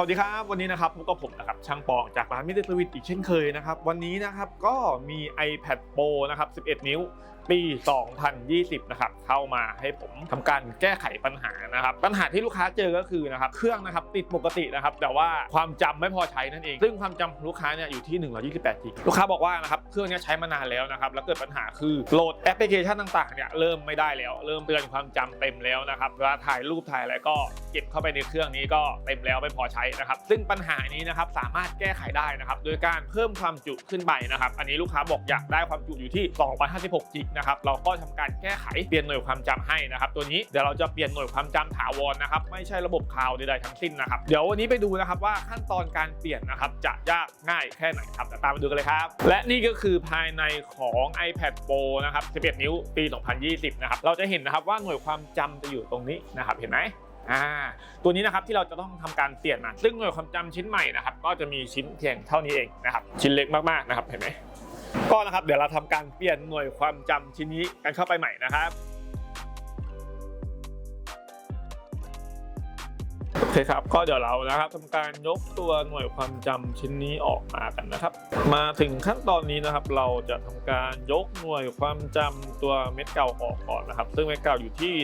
วัสดีครับ วันนี้นะครับพบกับผมนะครับช่างปองจากร้านมิเตอร์สวิตอีกเช่นเคยนะครับ วันนี้นะครับก็มี iPad Pro นะครับ 11 นิ้ว ปี 2020 นะครับ เข้ามาให้ผมทำการแก้ไขปัญหานะครับ ปัญหาที่ลูกค้าเจอก็คือนะครับ เครื่องนะครับติดปกตินะครับ แต่ว่าความจำไม่พอใช้นั่นเอง ซึ่งความจำของลูกค้าเนี่ยอยู่ที่ 128 g บลูกค้าบอกว่านะครับ เครื่องนี้ใช้มานานแล้วนะครับ แล้วเกิดปัญหาคือโหลดแอปพลิเคชันต่างๆ เนี่ยเริ่มไม่ได้แล้ว เริ่มเตือนความจำเต็มแล้วนะครับเวลาถ่ายรูปถ่ายอะไรก็เก็บเข้าไปในเครื่องนี้ก็เต็มแล้วไม่พอใช้นะครับ ซึ่งปัญหานี้นะครับสามารถแก้ไขได้นะครับ โดยการเพิ่มความจุขึ้นไปนะครับ อันนี้ลูกค้าบอกอยากได้ความจุอยู่ที่ 256 g นะครับเราก็ทำการแก้ไขเปลี่ยนหน่วยความจำให้นะครับตัวนี้เดี๋ยวเราจะเปลี่ยนหน่วยความจำถาวรนะครับไม่ใช่ระบบคลาวด์ใดๆทั้งสิ้นนะครับเดี๋ยววันนี้ไปดูนะครับว่าขั้นตอนการเปลี่ยนนะครับจะยากง่ายแค่ไหนครับเดี๋ยวตามมาดูกันเลยครับ และนี่ก็คือภายในของ iPad Pro นะครับ 11 นิ้ว ปี 2020 นะครับ เราจะเห็นนะครับว่าหน่วยความจำจะอยู่ตรงนี้นะครับ เห็นไหมอ่าตัวนี้นะครับที่เราจะต้องทำการเปลี่ยนมาซึ่งหน่วยความจำชิ้นใหม่นะครับก็จะมีชิ้นเพียงเท่านี้เองนะครับชิ้นเล็กมากๆนะครับเห็นไหม ก็นะครับเดี๋ยวเราทำการเปลี่ยนหน่วยความจำชิ้นนี้กันเข้าไปใหม่นะครับ อเคครับก็เดี๋ยวเรานะครับทำการยกตัวหน่วยความจำชิ้นนี้ออกมากันนะครับ มาถึงขั้นตอนนี้นะครับ เราจะทำการยกหน่วยความจำตัวเม็ดเก่าออกก่อนนะครับ ซึ่งเม็ดเก่าอยู่ที่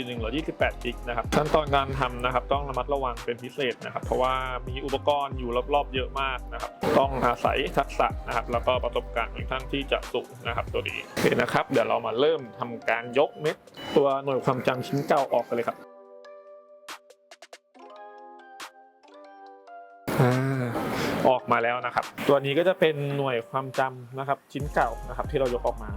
128กิกนะครับขั้นตอนการทำนะครับ ต้องระมัดระวังเป็นพิเศษนะครับ เพราะว่ามีอุปกรณ์อยู่รอบๆเยอะมากนะครับ ต้องอาศัยทักษะนะครับ แล้วก็ประสบการณ์ของท่านที่จะสูงนะครับตัวนี้โอเคนะครับ เดี๋ยวเรามาเริ่มทำการยกเม็ดตัวหน่วยความจำชิ้นเก่าออกกันเลยครับ มาแล้วนะครับ ตัวนี้ก็จะเป็นหน่วยความจำนะครับชิ้นเก่านะครับที่เรายกออกมา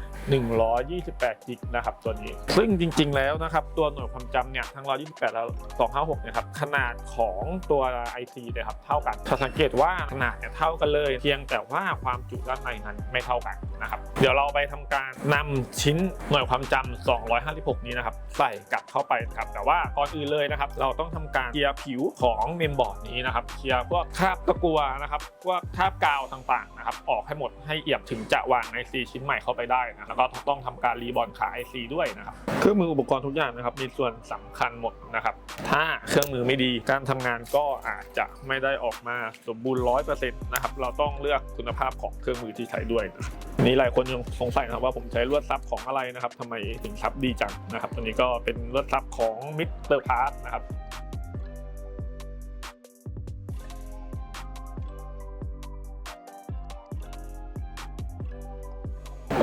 128กิกนะครับตัวนี้ ซึ่งจริงๆแล้วนะครับตัวหน่วยความจำเนี่ยทั้ง 128 แล้ว 256นะครับขนาดของตัว IC เนี่ยครับเท่ากันถ้าสังเกตว่าขนาดเนี่ยเท่ากันเลย เพียงแต่ว่าความจุด้านในนั้นไม่เท่ากันนะครับเดี๋ยวเราไปทำการนำชิ้นหน่วยความจำ256 นี้นะครับใส่กลับเข้าไปครับแต่ว่าก่อนอื่นเลยนะครับ เราต้องทำการเคลียร์ผิวของเมมบอร์ดนี้นะครับเคลียร์พวกคราบตะกัวนะครับพวกคาบกาวต่างๆนะครับออกให้หมดให้เอี่ยมถึงจะวาง IC ชิ้นใหม่เข้าไปได้นะแล้วก็ต้องทำการรีบอลขา IC ด้วยนะครับเครื่องมืออุปกรณ์ทุกอย่างนะครับมีส่วนสำคัญหมดนะครับถ้าเครื่องมือไม่ดีการทำงานก็อาจจะไม่ได้ออกมาสมบูรณ์ร้อยเปอร์เซ็นต์นะครับเราต้องเลือกคุณภาพของเครื่องมือที่ใช้ด้วยนะนี่หลายคนยังสงสัยนะครับว่าผมใช้ลวดซับของอะไรนะครับทำไมถึงซับดีจังนะครับตัวนี้ก็เป็นลวดซับของมิสเตอร์พาร์ทนะครับ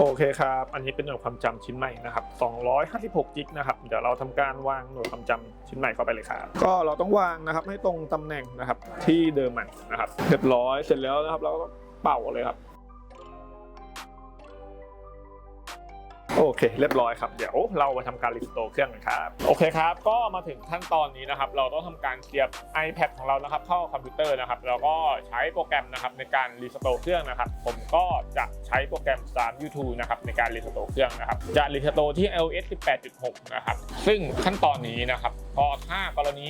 โอเคครับ อันนี้เป็นหน่วยความจำชิ้นใหม่นะครับ256กิกนะครับ เดี๋ยวเราทำการวางหน่วยความจำชิ้นใหม่เข้าไปเลยครับ ก็เราต้องวางนะครับให้ตรงตำแหน่งนะครับที่เดิมมันนะครับ เรียบร้อย เสร็จแล้วนะครับเราก็เป่าเลยครับ โอเค เรียบร้อยครับ เดี๋ยวเรามาทำการรีสโตร์เครื่องกันครับ โอเคครับ ก็มาถึงขั้นตอนนี้นะครับ เราต้องทำการเสียบ iPad ของเรานะครับ เข้าคอมพิวเตอร์นะครับ แล้วก็ใช้โปรแกรมนะครับในการรีสโตร์เครื่องนะครับ ผมก็จะใช้โปรแกรม Start YouTube นะครับในการรีสโตร์เครื่องนะครับ จะรีสโตร์ที่ LS 18.6 นะครับ ซึ่งขั้นตอนนี้นะครับ พอถ้ากรณี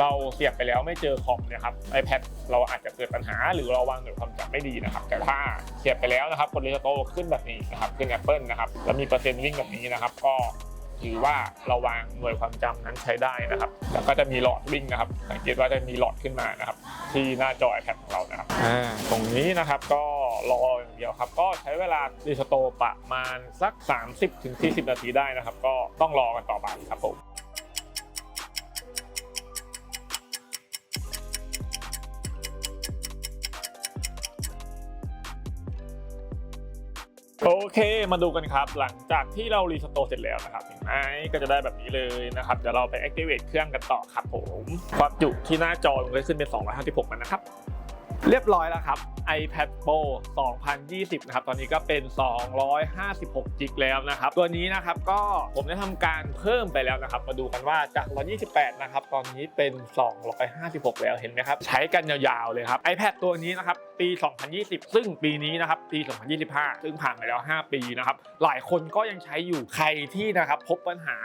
เราเสียบไปแล้วไม่เจอคอมนะครับ iPad เราอาจจะเกิดปัญหาหรือเราวางหน่วยความจำไม่ดีนะครับ แต่ถ้าเสียบไปแล้วนะครับกดรีสโตร์ขึ้นแบบนี้นะครับ ขึ้น Apple นะครับ แล้วมีเปอร์เซ็นต์วิ่งแบบนี้นะครับ ก็ถือว่าเราวางหน่วยความจำนั้นใช้ได้นะครับ แล้วก็จะมีหลอดวิ่งนะครับ สังเกตว่าจะมีหลอดขึ้นมานะครับ ที่หน้าจอ iPad ของเรานะครับอ่าตรงนี้นะครับก็รออย่างเดียวครับ ก็ใช้เวลารีสโตร์ประมาณสัก 30-40 นาทีได้นะครับ ก็ต้องรอกันต่อไปครับผม เคมาดูกันครับ หลังจากที่เรารีสโตร์เสร็จแล้วนะครับเห็นไหมก็จะได้แบบนี้เลยนะครับเดี๋ยวเราไป activate เครื่องกันต่อครับผมความจุที่หน้าจอมันก็ขึ้นเป็น 256มันนะครับ เรียบร้อยแล้วครับ iPad Pro 2020 นะครับ ตอนนี้ก็เป็น 256จิกแล้วนะครับ ตัวนี้นะครับก็ผมได้ทำการเพิ่มไปแล้วนะครับ มาดูกันว่าจาก 128 นะครับ ตอนนี้เป็น 256 แล้ว เห็นไหมครับ ใช้กันยาวๆ เลยครับ iPad ตัวนี้นะครับ ปี 2020 ซึ่งปีนี้นะครับ ปี 2025 ซึ่งผ่านไปแล้ว 5 ปีนะครับ หลายคนก็ยังใช้อยู่ ใครที่นะครับพบปัญหา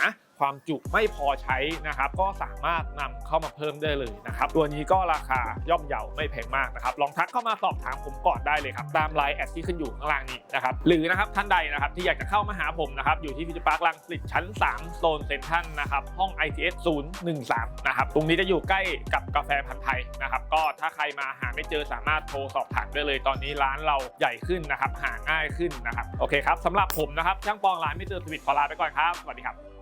ความจุไม่พอใช้นะครับ ก็สามารถนำเข้ามาเพิ่มได้เลยนะครับ ตัวนี้ก็ราคาย่อมเยาไม่แพงมากนะครับ ลองทักเข้ามาสอบถามผมก่อนได้เลยครับ ตามไลน์แอดที่ขึ้นอยู่ข้างล่างนี้นะครับ หรือนะครับท่านใดนะครับที่อยากจะเข้ามาหาผมนะครับ อยู่ที่ฟิจอร์พาร์คลังสิตชั้น 3 โซนเซ็นทรัลนะครับ ห้อง ITS 013 นะครับ ตรงนี้จะอยู่ใกล้กับกาแฟพันธ์ไทยนะครับ ก็ถ้าใครมาหาไม่เจอสามารถโทรสอบถามได้เลย ตอนนี้ร้านเราใหญ่ขึ้นนะครับ หาง่ายขึ้นนะครับ โอเคครับสำหรับผมนะครับช่างปองร้านมิสเตอสวิตขอลาไปก่อนครับ สวัสดีครับ